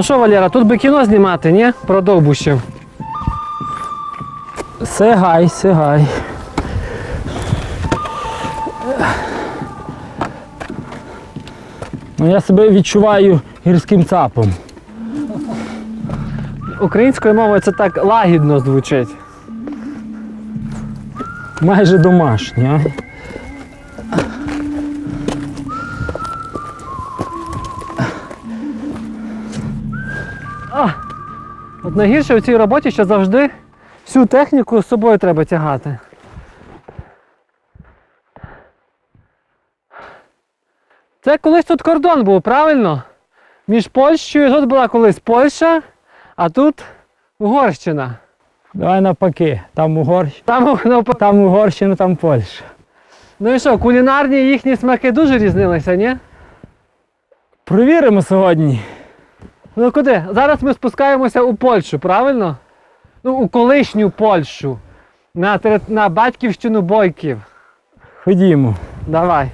Ну що, Валера, тут би кіно знімати, ні? Про довбущів. Сигай, сигай. Ну, я себе відчуваю гірським цапом. Українською мовою це так лагідно звучить. Майже домашній, а? От найгірше у цій роботі, що завжди всю техніку з собою треба тягати. Це колись тут кордон був, правильно? Між Польщею, тут була колись Польща, а тут Угорщина. Давай навпаки, там Угорщина, Там, навпаки. там Угорщина, там Польща. Ну і що, кулінарні їхні смаки дуже різнилися, ні? Провіримо сьогодні. Ну куди? Зараз ми спускаємося у Польщу, правильно? Ну, у колишню Польщу. На, на батьківщину бойків. Ходімо. Давай.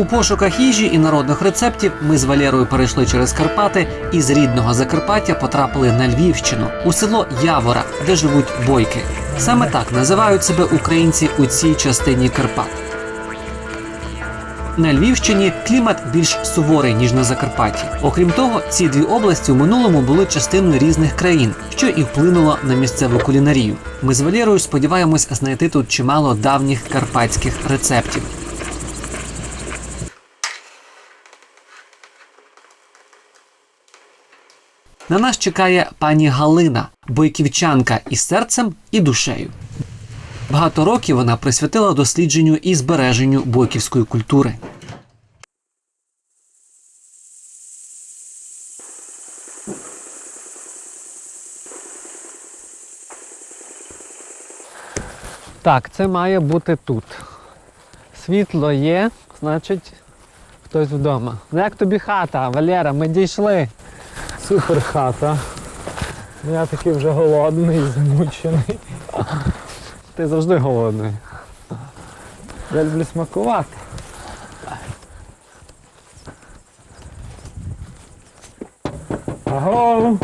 У пошуках їжі і народних рецептів ми з Валерою перейшли через Карпати і з рідного Закарпаття потрапили на Львівщину у село Явора, де живуть бойки. Саме так називають себе українці у цій частині Карпат. На Львівщині клімат більш суворий ніж на Закарпатті. Окрім того, ці дві області у минулому були частиною різних країн, що і вплинуло на місцеву кулінарію. Ми з Валерою сподіваємось знайти тут чимало давніх карпатських рецептів. На нас чекає пані Галина, бойківчанка і серцем, і душею. Багато років вона присвятила дослідженню і збереженню бойківської культури. Так, це має бути тут. Світло є, значить хтось вдома. Ну як тобі хата, Валера, ми дійшли. Супер хата. Я такий вже голодний, замучений. Ти завжди голодний. Я люблю смакувати. Аго!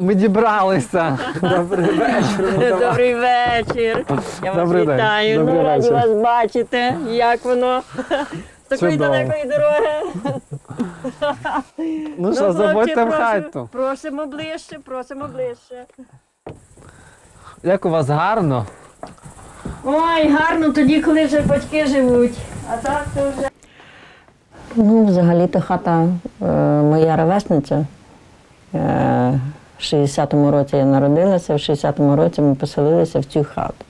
Ми дібралися. Добрий вечір. Добрий вечір. Я вас Добрий день. вітаю. Добрий Ми раді вечір. вас бачити. Як воно? З такої Чудово. далекої дороги. Ну що, хлопці, заходьте в прошу- хату. Просимо ближче, просимо ближче. Як у вас гарно? Ой, гарно тоді, коли вже батьки живуть. А так то вже. Ну, взагалі-то хата е, моя ровесниця. Е, 60-му році я народилася, в 60-му році ми поселилися в цю хату.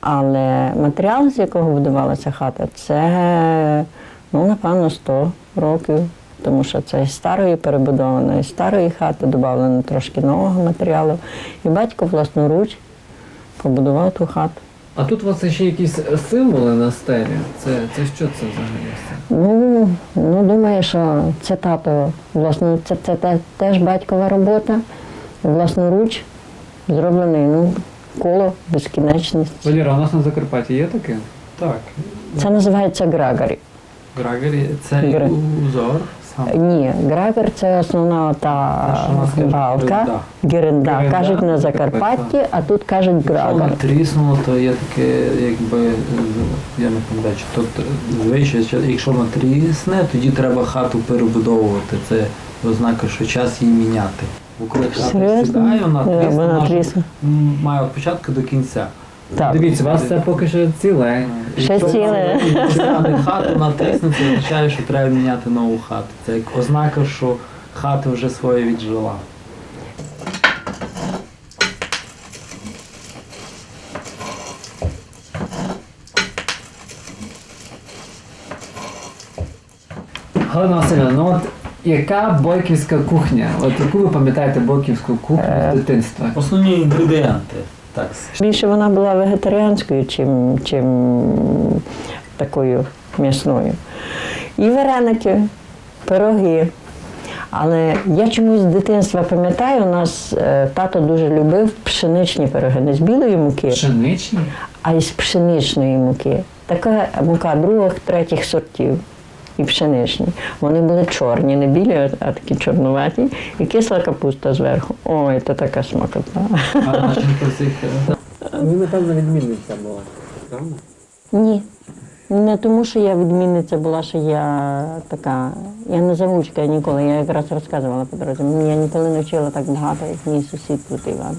Але матеріал, з якого будувалася хата, це, ну, напевно, 100 років. Тому що це із старої перебудованої, з старої хати додано трошки нового матеріалу. І батько власноруч побудував ту хату. А тут у вас ще якісь символи на стелі. Це, це що це взагалі? Ну, ну думаю, що це тато, власне, це, це, те- теж батькова робота, власноруч зроблений ну, коло, безкінечність. Валера, у нас на Закарпатті є таке? Так, Це називається грагарі. Грагері це Гра- узор сам. Ні, грагар це основна та А балка, Геренда. Кажуть на Закарпатті, а тут кажуть вона тріснула, то є таке, якби, я не пам'ятаю, чи тут звичай, що якщо вона трісне, тоді треба хату перебудовувати. Це ознака, що час її міняти. Серйозно? сідає, вона м, має від початку до кінця. Так. Дивіться, у вас це поки що ціле. Ще ціле. стане хату, вона трісне, це означає, що треба міняти нову хату. Це як ознака, що хата вже своє віджила. Галина Васильівна, ну от Яка бойківська кухня? От яку ви пам'ятаєте бойківську кухню з дитинства? Основні інгредієнти. Так. Більше вона була вегетаріанською, чим, чим такою м'ясною. І вареники, пироги. Але я чомусь з дитинства пам'ятаю, у нас е, тато дуже любив пшеничні пироги, не з білої муки, Пшеничні? а із пшеничної муки. Така мука других, третіх сортів. І пшеничні. Вони були чорні, не білі, а- такі чорнуваті, і кисла капуста зверху. Ой, це така смакота. Е, Ви, напевно, відмінниця була. Правда? Ні. Не тому, що я відмінниця була, що я така. Я не завучка ніколи. Я якраз розказувала по дорозі. Мені Я ніколи не вчила так багато, як мій сусід тут Іван.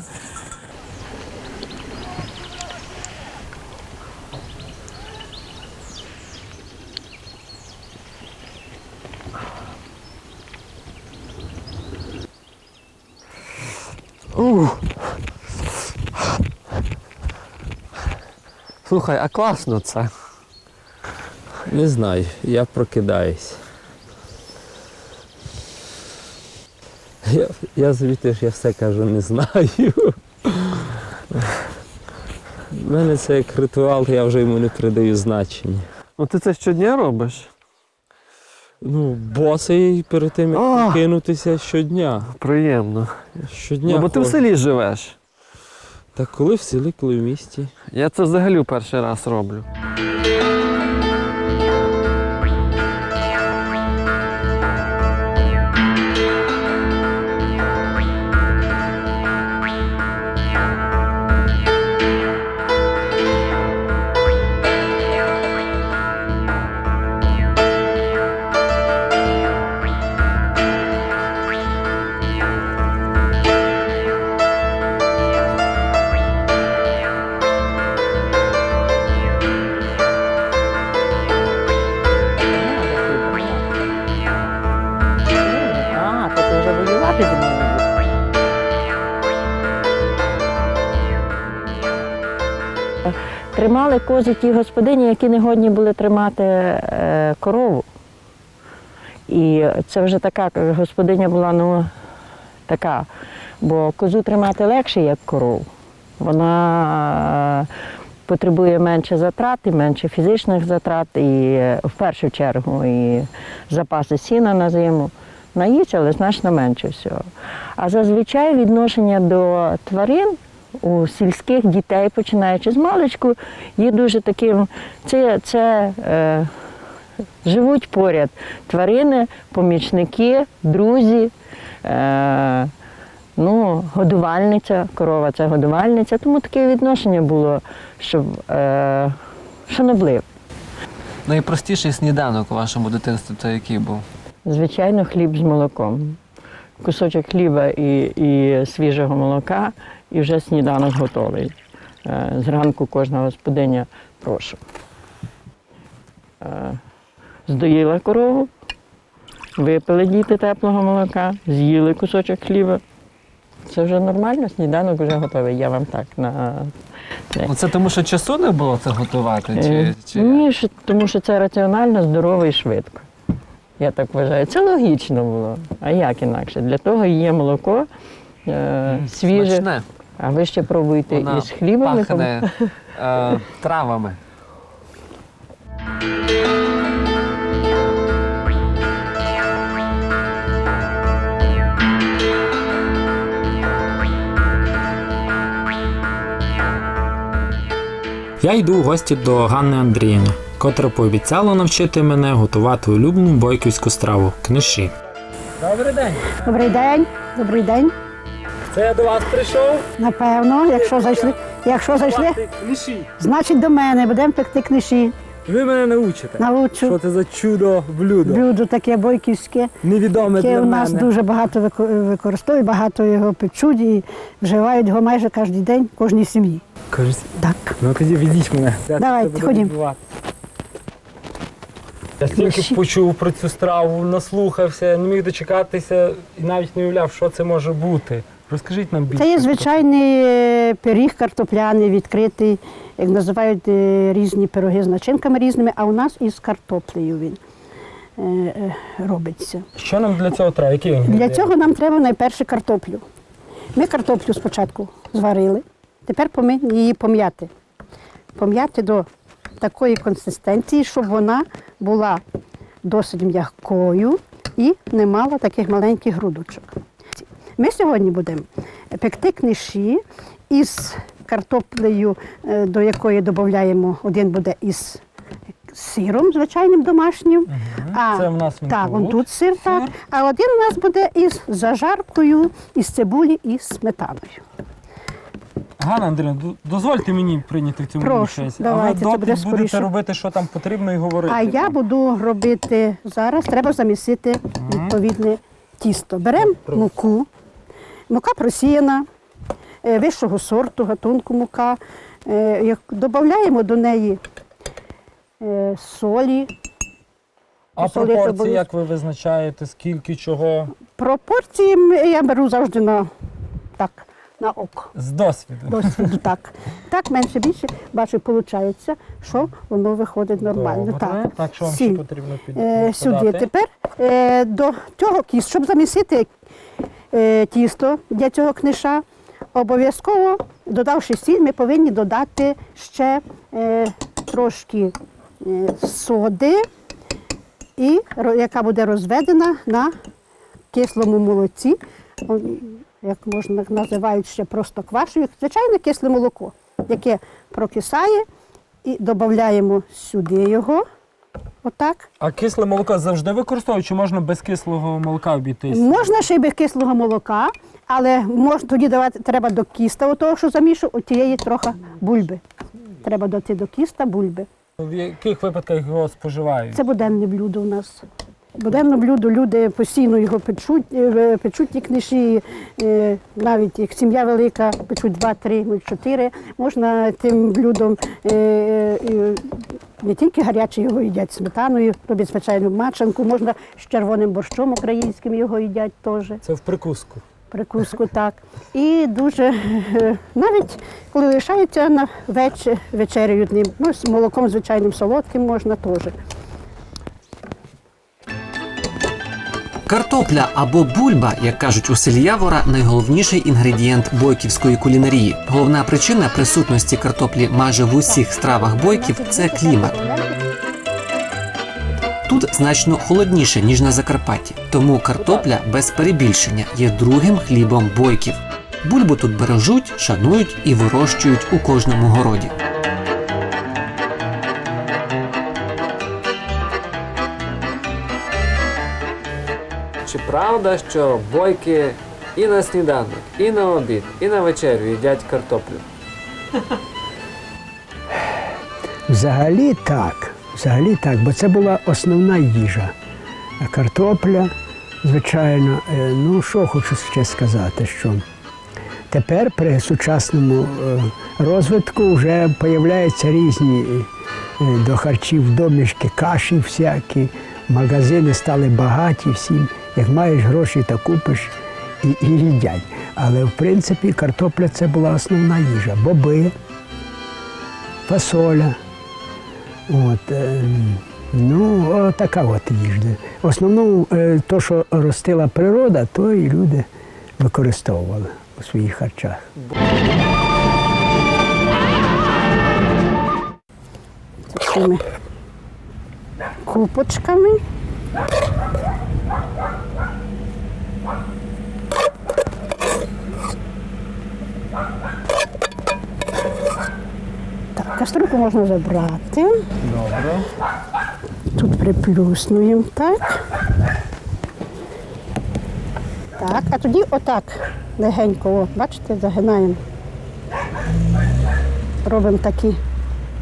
Слухай, а класно це. Не знаю, я прокидаюсь. Я, я звідти ж я все кажу, не знаю. У мене це як ритуал, я вже йому не придаю значення. Ну ти це щодня робиш? Ну, босий перед тим, як кинутися щодня. Приємно. Щодня. Ну, бо ти в селі живеш. Та коли в селі, в місті. Я це взагалі перший раз роблю. Кози ті господині, які не годні були тримати е, корову. І це вже така господиня була, ну, така. Бо козу тримати легше, як корову. Вона е, потребує менше затрат, і менше фізичних затрат, і е, в першу чергу і запаси сіна на зиму. Наїться, але значно менше всього. А зазвичай відношення до тварин у сільських дітей, починаючи з маличку, є дуже таким. Це, це е, живуть поряд тварини, помічники, друзі. Е, Ну, годувальниця, корова це годувальниця, тому таке відношення було, щоб е, шанобливе. Найпростіший сніданок у вашому дитинстві це який був? Звичайно, хліб з молоком. Кусочок хліба і, і свіжого молока, і вже сніданок готовий. Е, Зранку кожна господиня прошу. Е, Здоїла корову, випили діти теплого молока, з'їли кусочок хліба. Це вже нормально, сніданок вже готовий. Я вам так на Ну це тому, що часу не було це готувати? Е, Чи, чи... Ні, що- тому що це раціонально, здорово і швидко. Я так вважаю. Це логічно було. А як інакше? Для того є молоко е, свіже. Смачне. А ви ще пробуйте Вона із хлібом. пахне е, травами. Я йду в гості до Ганни Андріївни, котра пообіцяла навчити мене готувати улюблену бойківську страву книші. Добрий день. Добрий день, добрий день. Це я до вас прийшов. Напевно, якщо зайшли, якщо зайшли, Книжі. значить до мене будемо пекти книжі. Ви мене научите. Научу. Що це за чудо блюдо? блюдо таке бойківське, Невідоме яке для у нас мене. дуже багато вико- використовують, багато його печуть і вживають його майже кожен день в кожній сім'ї. Кажуть, Так. ну тоді ведіть мене. Де Давайте, це буде ходім. Я стільки почув про цю страву, наслухався, не міг дочекатися і навіть не уявляв, що це може бути. Розкажіть нам більше. Це є звичайний е, пиріг картопляний, відкритий, як називають е, різні пироги з начинками різними, а у нас із картоплею він. е, робиться. Що нам для цього треба? Які Для цього нам треба найперше картоплю. Ми картоплю спочатку зварили, тепер повинні її пом'яти. Пом'яти до такої консистенції, щоб вона була досить м'якою і не мала таких маленьких грудочок. Ми сьогодні будемо пекти книші із картоплею, е, до якої додаємо, один буде із сиром звичайним домашнім. А, Це в нас так, тут. он тут сир, так. А один у нас буде із зажаркою, із цибулі і сметаною. Ганна Андрійовна, дозвольте мені прийняти в цьому Прошу, участь. давайте, а це буде допит будете скоріше. робити, що там потрібно і говорити. А я буду робити зараз, треба замісити відповідне тісто. Беремо муку, мука просіяна, е, вищого сорту, гатунку мука. Е, Додаємо до неї е, солі. А пропорції, як ви визначаєте, скільки чого? Пропорції я беру завжди на, так, на око. З досвіду. досвіду, так. Так, менше більше, бачу, виходить, що воно виходить нормально. Добре. Так, Так, що вам ще потрібно під... Е, сюди. Тепер е, до цього кісту, щоб замісити тісто для цього книша, обов'язково, додавши сіль, ми повинні додати ще е, трошки е, соди, яка буде розведена на кислому молоці. Як можна називають ще просто квашею, звичайне кисле молоко, яке прокисає, і додаємо сюди його. Отак. А кисле молоко завжди використовують, чи можна без кислого молока обійтись? Можна ще й без кислого молока, але можна тоді давати треба до кіста, того, що замішу, от тієї трохи бульби. Треба дати до кіста бульби. В яких випадках його споживають? Це буденне блюдо у нас. Буденне блюдо, люди постійно його печуть, е, печуть ті книжі, е, навіть як сім'я велика, печуть два, три, ну, чотири. Можна тим блюдом е, не тільки гаряче його їдять сметаною, роблять звичайну мачанку, можна з червоним борщом українським його їдять теж. Це в прикуску. Прикуску так. І дуже навіть коли лишається на веч, вечеряють ним. Ну, з молоком звичайним солодким можна теж. Картопля або бульба, як кажуть у селі Явора, найголовніший інгредієнт бойківської кулінарії. Головна причина присутності картоплі майже в усіх стравах бойків це клімат. Тут значно холодніше, ніж на Закарпатті, тому картопля без перебільшення є другим хлібом бойків. Бульбу тут бережуть, шанують і вирощують у кожному городі. Чи правда, що бойки і на сніданок, і на обід, і на вечерю їдять картоплю? Взагалі так. Взагалі так, бо це була основна їжа. Картопля, звичайно, е, ну що хочу ще сказати, що тепер при сучасному е, розвитку вже появляються різні е, до харчів домішки, каші всякі, магазини стали багаті всім. Як маєш гроші, то купиш і, і їдять. Але в принципі картопля це була основна їжа. Боби, фасоля. От, е, ну, така от їжа. В основному, е, то, що ростила природа, то і люди використовували у своїх харчах. купочками. Так, кастрюльку можна забрати. Добре. Тут приплюснуємо так. Так, а тоді отак легенько, о, бачите, загинаємо. Робимо такі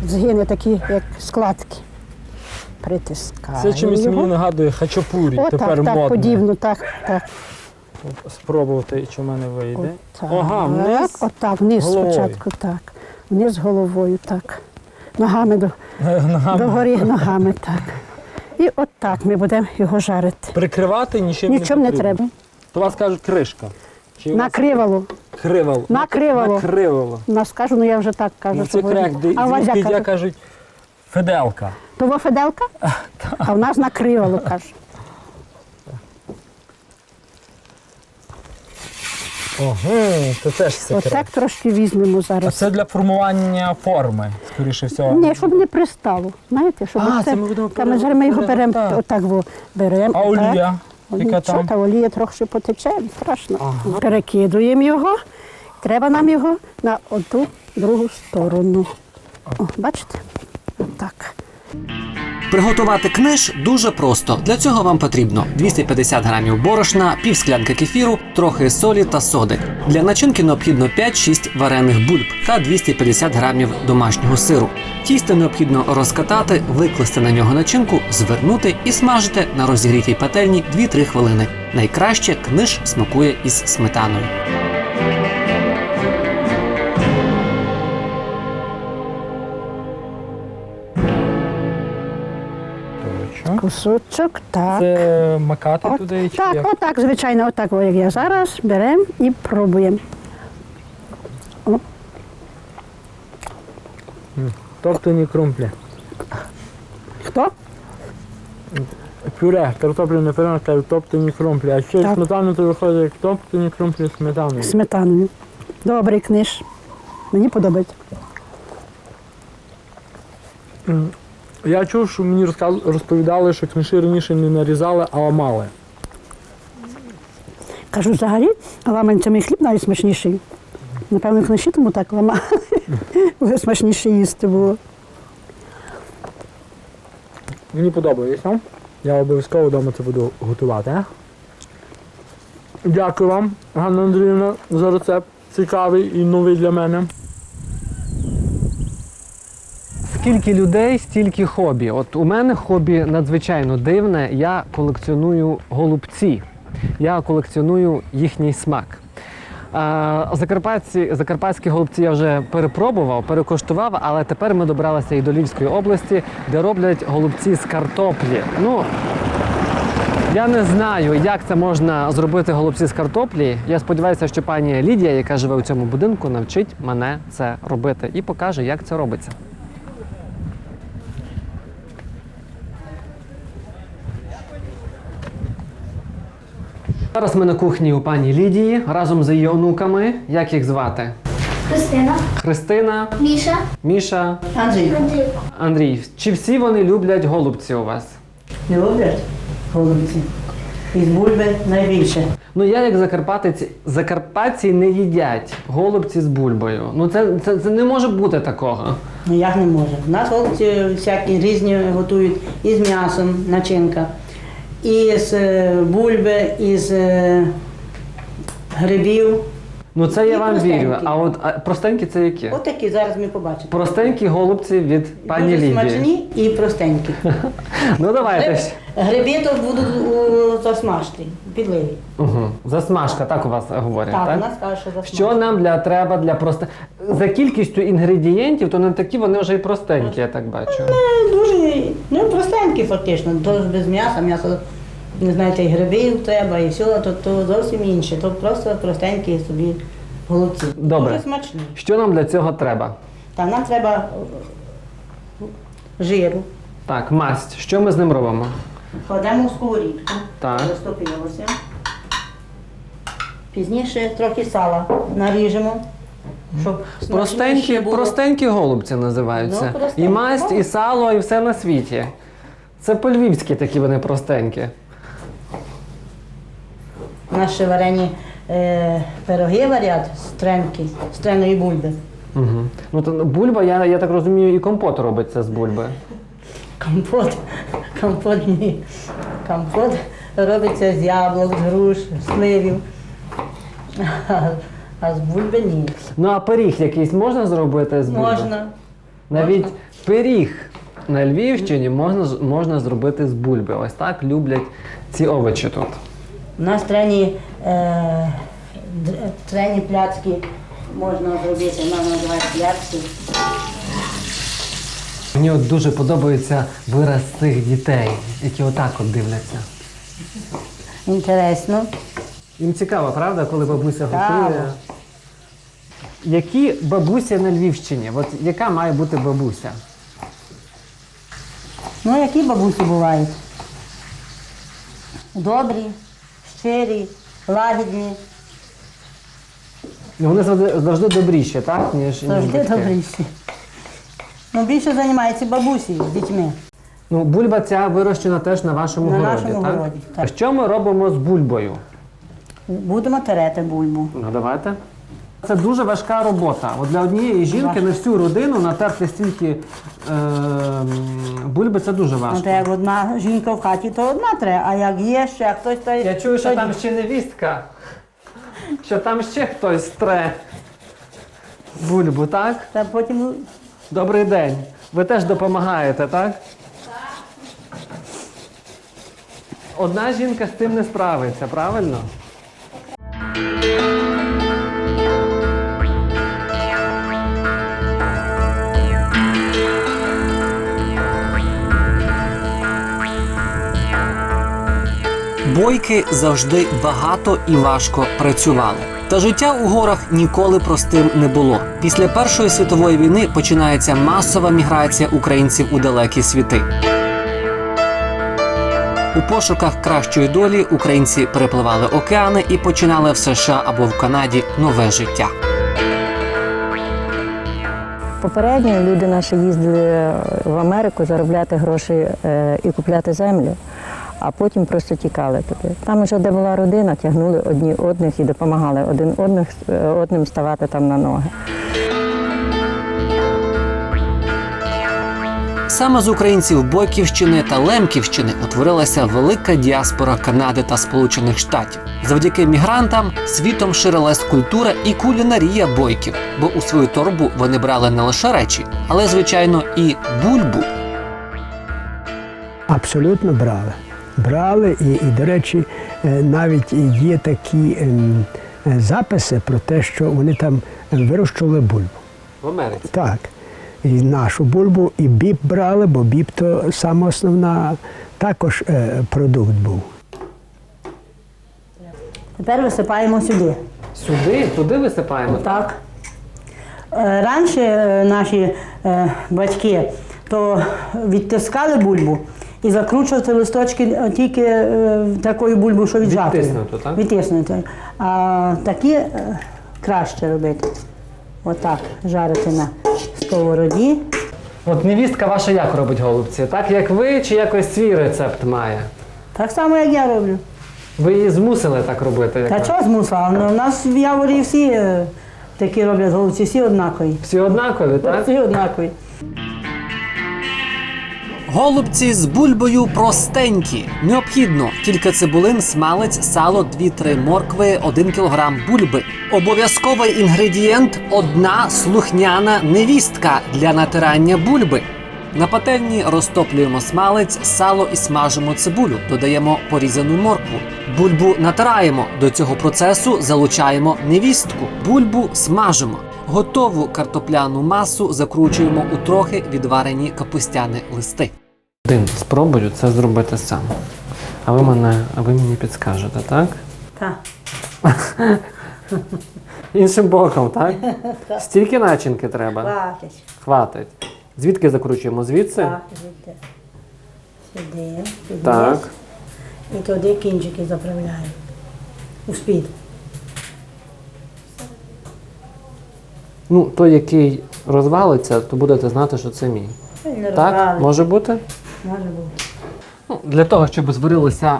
згини, такі, як складки. Притискаємо. Це чимось його. мені нагадує хачапурі. О, Тепер так, так, модно. подібно, так, так. Спробувати, чи в мене вийде. Так, Ага, вниз. Отак, вниз головою. спочатку, так. Вниз головою, так. Ногами до, Ногами. догорі ногами, так. І отак ми будемо його жарити. Прикривати нічим Нічим не треба. То вас кажуть кришка. Чи у вас Накривало. Кривало. Накривало. Накривало. Нас кажу, ну я вже так кажу. Ну, що це крек, де а звідки я кажуть? кажуть Феделка. Того Феделка? А в нас накривало, каже. Ого, це теж секрет. Отак трошки візьмемо А зараз. це для формування форми, скоріше всього. Ні, щоб не пристало. Знаєте, щоб А, це, це ми будемо та ми зараз ми його беремо так. отак, во, беремо. А олія? Яка там? та олія трохи потече, не страшно. Перекидуємо його. Треба нам його на оту другу сторону. О, бачите? Отак. Приготувати книж дуже просто. Для цього вам потрібно 250 грамів борошна, пів склянки кефіру, трохи солі та соди. Для начинки необхідно 5-6 варених бульб та 250 грамів домашнього сиру. Тісто необхідно розкатати, викласти на нього начинку, звернути і смажити на розігрітій пательні 2-3 хвилини. Найкраще книж смакує із сметаною. Кусочок, так. Це макати От, туди чи так, як? отак, звичайно, отак, о, як я зараз, беремо і пробуємо. Топтані крумплі. Хто? Пюре, картопляне пюре, кажуть, топтані крумплі. А ще Так. сметану то виходить як топтані крумплі з сметаною. Сметаною. Добрий книж. Мені подобається. М, Я чув, що мені розповідали, що книжі раніше не нарізали, а ламали. Кажу, взагалі, ламанцями хліб навіть смачніший. Напевно, книжі тому так ламали. Вже смачніше їсти було. Мені подобається. Я обов'язково вдома це буду готувати. Дякую вам, Ганна Андріївна, за рецепт. Цікавий і новий для мене. Скільки людей, стільки хобі. От у мене хобі надзвичайно дивне. Я колекціоную голубці. Я колекціоную їхній смак. Закарпатці, закарпатські голубці я вже перепробував, перекоштував, але тепер ми добралися і до Львівської області, де роблять голубці з картоплі. Ну, я не знаю, як це можна зробити голубці з картоплі. Я сподіваюся, що пані Лідія, яка живе у цьому будинку, навчить мене це робити і покаже, як це робиться. Зараз ми на кухні у пані Лідії разом з її онуками. Як їх звати? Христина, Христина, Міша, Міша, Андрій, Андрій. Андрій. Чи всі вони люблять голубці у вас? не люблять голубці? Із бульби найбільше. Ну я як закарпатець, закарпатці не їдять голубці з бульбою. Ну це, це, це не може бути такого. Ніяк не може. У нас голубці всякі різні готують із м'ясом начинка, із е, бульби, із е, грибів. Ну це я І вам простенькі. вірю. А от а простенькі це які? От зараз ми побачимо. Простенькі голубці від пані Дуже Лідії. смачні і простенькі. Ну давайте. Ж. гриби то будуть у засмажені, підливі. Угу. Засмажка, так у вас говорять, Так, так? у нас каже, що засмажені. Що нам для треба для просто за кількістю інгредієнтів, то не такі вони вже і простенькі, я так бачу. Дуже ну, простенькі фактично. То без м'яса, м'ясо, не знаєте, і грибів треба, і все, то, то зовсім інше. То просто простенькі собі голубці. Добре. Дуже смачні. Що нам для цього треба? Та нам треба е, жиру. Так, масть. Що ми з ним робимо? Кладемо в сковорідку, Так. розтопилося. Пізніше трохи сала наріжемо, щоб Простенькі, було. простенькі голубці називаються. Ну, простенькі. і масть, і сало, і все на світі. Це по-львівськи такі вони простенькі. Наші варені е, пироги варять з тренки, з треної бульби. Угу. Ну то бульба, я, я так розумію, і компот робиться з бульби. Компот, компот ні. Компот робиться з яблук, з груш, з сливів. А, з бульби ні. Ну а пиріг якийсь можна зробити з бульби? Можна. Навіть пиріг на Львівщині можна, з- можна зробити з бульби. Ось так люблять ці овочі тут. У нас трені, е, трені пляцки можна зробити, нам називають пляцки. Мені от дуже подобається вираз цих дітей, які отак от дивляться. Інтересно. Їм цікаво, правда, коли бабуся готує. Які бабуся на Львівщині? От яка має бути бабуся? Ну, які бабусі бувають? Добрі, щирі, лагідні, Ну, Вони завжди, завжди добріші, так? Ніж, ніж завжди батьки. добріші. Ну, більше займаються бабусі з дітьми. Ну, бульба ця вирощена теж на вашому На городі, нашому так? городі, так. Що ми робимо з бульбою? Будемо терети бульбу. Ну, давайте. Це дуже важка робота. От для однієї жінки на всю родину натерти стільки е, бульби це дуже Ну, важко. то як одна жінка в хаті, то одна треба, а як є ще хтось, то Я чую, що тоді- там ще невістка. Що там ще хтось тре бульбу, так? Та потім Добрий день. Ви теж допомагаєте, так? Одна жінка з цим не справиться, правильно? Бойки завжди багато і важко працювали. Та життя у горах ніколи простим не було. Після Першої світової війни починається масова міграція українців у далекі світи. У пошуках кращої долі українці перепливали океани і починали в США або в Канаді нове життя. Попередньо люди наші їздили в Америку заробляти гроші е, і купляти землю, а потім просто тікали туди. Там вже де була родина, тягнули одні одних і допомагали один одних, е, одним ставати там на ноги. Саме з українців Бойківщини та Лемківщини утворилася велика діаспора Канади та Сполучених Штатів. Завдяки мігрантам світом ширилась культура і кулінарія бойків, бо у свою торбу вони брали не лише речі, але звичайно і бульбу. Абсолютно брали. Брали, і, і до речі, е, навіть є такі ем, е, записи про те, що вони там вирощували бульбу. В Америці. Так. І нашу бульбу, і біб брали, бо біб то саме основна також е, продукт був. тепер висипаємо сюди. Сюди, туди висипаємо. Так. Е, Раніше е, наші е, батьки то відтискали бульбу і закручували листочки е, тільки е, такою бульбою, що віджати. Відтиснуто, так? Відтиснуто. А такі е, краще робити. Отак, жарити на сковороді. От невістка ваша як робить голубці? Так як ви чи якось свій рецепт має? Так само, як я роблю. Ви її змусили так робити? як Та чого змусила? Ну, У нас в Яворі всі такі роблять голубці, всі однакові. Всі однакові, так? Всі однакові. Голубці з бульбою простенькі. Необхідно кілька цибулин, смалець, сало, 2-3 моркви, 1 кг бульби. Обов'язковий інгредієнт одна слухняна невістка для натирання бульби. На пательні розтоплюємо смалець, сало і смажимо цибулю. Додаємо порізану моркву. Бульбу натираємо. До цього процесу залучаємо невістку. Бульбу смажимо. Готову картопляну масу закручуємо у трохи відварені капустяні листи. Один спробую це зробити сам. А ви мене, а ви мені підскажете, так? Так. Іншим боком, так? Стільки начинки треба. Хватить. Хватить. Звідки закручуємо? Звідси? Так, звідти. Сюди, сюди. Так. І туди кінчики заправляємо. У спід. Ну, той, який розвалиться, то будете знати, що це мій. Не Так? розвалить. Може бути? Ну, для того, щоб зварилися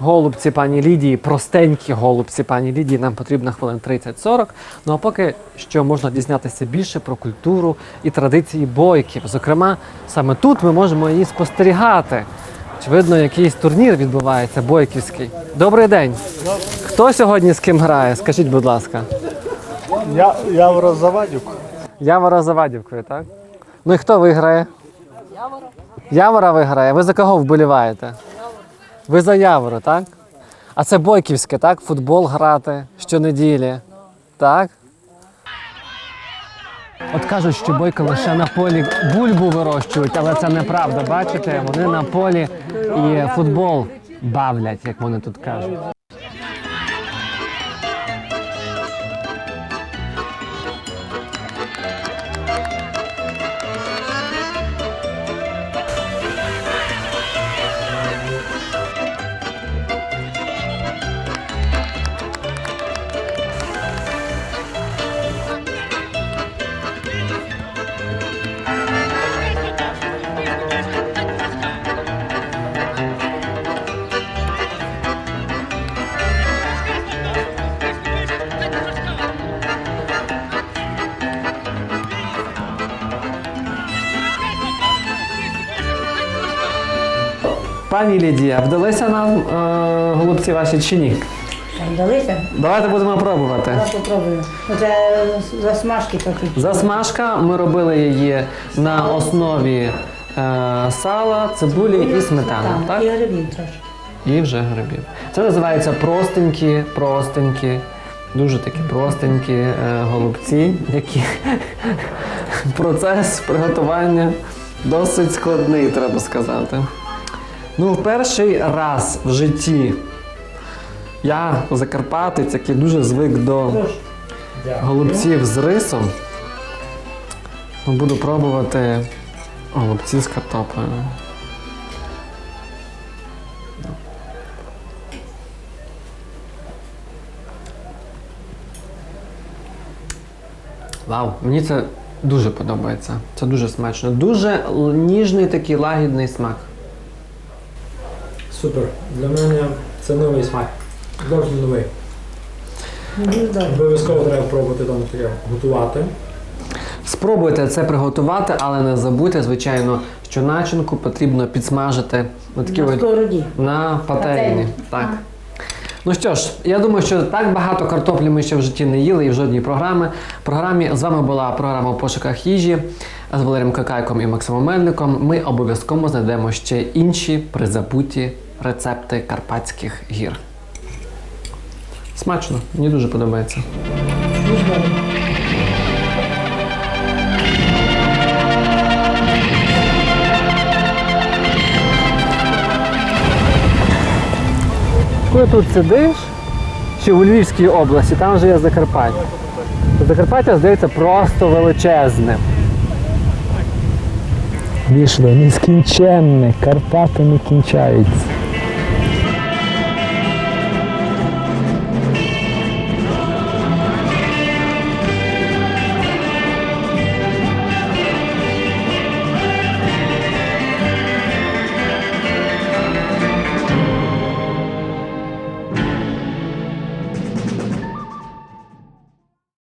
голубці пані Лідії, простенькі голубці пані Лідії, нам потрібно хвилин 30-40. Ну а поки що можна дізнатися більше про культуру і традиції бойків. Зокрема, саме тут ми можемо її спостерігати. Очевидно, якийсь турнір відбувається бойківський. Добрий день. Хто сьогодні з ким грає? Скажіть, будь ласка. Я, Явро Завадюк. Явора за Вадівкою, так? Ну і хто виграє? Явора. Явора виграє. Ви за кого вболіваєте? Ви за Явору, так? А це Бойківське, так? Футбол грати щонеділі. Так? От кажуть, що бойки лише на полі бульбу вирощують, але це неправда. Бачите, вони на полі і футбол бавлять, як вони тут кажуть. Пані Лідія, вдалися нам е, голубці ваші чи ні? Вдалися? Давайте будемо пробувати. Я попробую. Це засмажки такі. Засмажка ми робили її на основі е, сала, цибулі і сметани. Так? І грибів трошки. І вже грибів. Це називається простенькі, простенькі, дуже такі простенькі е, голубці, які процес приготування досить складний, треба сказати. Ну, в перший раз в житті я закарпатець, який дуже звик до голубців з рисом. ну, Буду пробувати голубці з картоплею. Вау, мені це дуже подобається. Це дуже смачно. Дуже ніжний такий лагідний смак. Супер. Для мене це новий смак. Зовсім новий. Обов'язково треба пробувати там таке готувати. Спробуйте це приготувати, але не забудьте, звичайно, що начинку потрібно підсмажити на такі На от- сковороді. на пательні. Пательні. Так. Ну що ж, я думаю, що так багато картоплі ми ще в житті не їли і в жодній програмі. програмі. З вами була програма у пошуках їжі з Валерієм Какайком і Максимом Мельником. Ми обов'язково знайдемо ще інші призабуті рецепти карпатських гір. Смачно, мені дуже подобається. Коли тут сидиш, ще у Львівській області, там вже є Закарпаття. Закарпаття здається просто величезним. Війшло нескінченне, Карпати не кінчаються.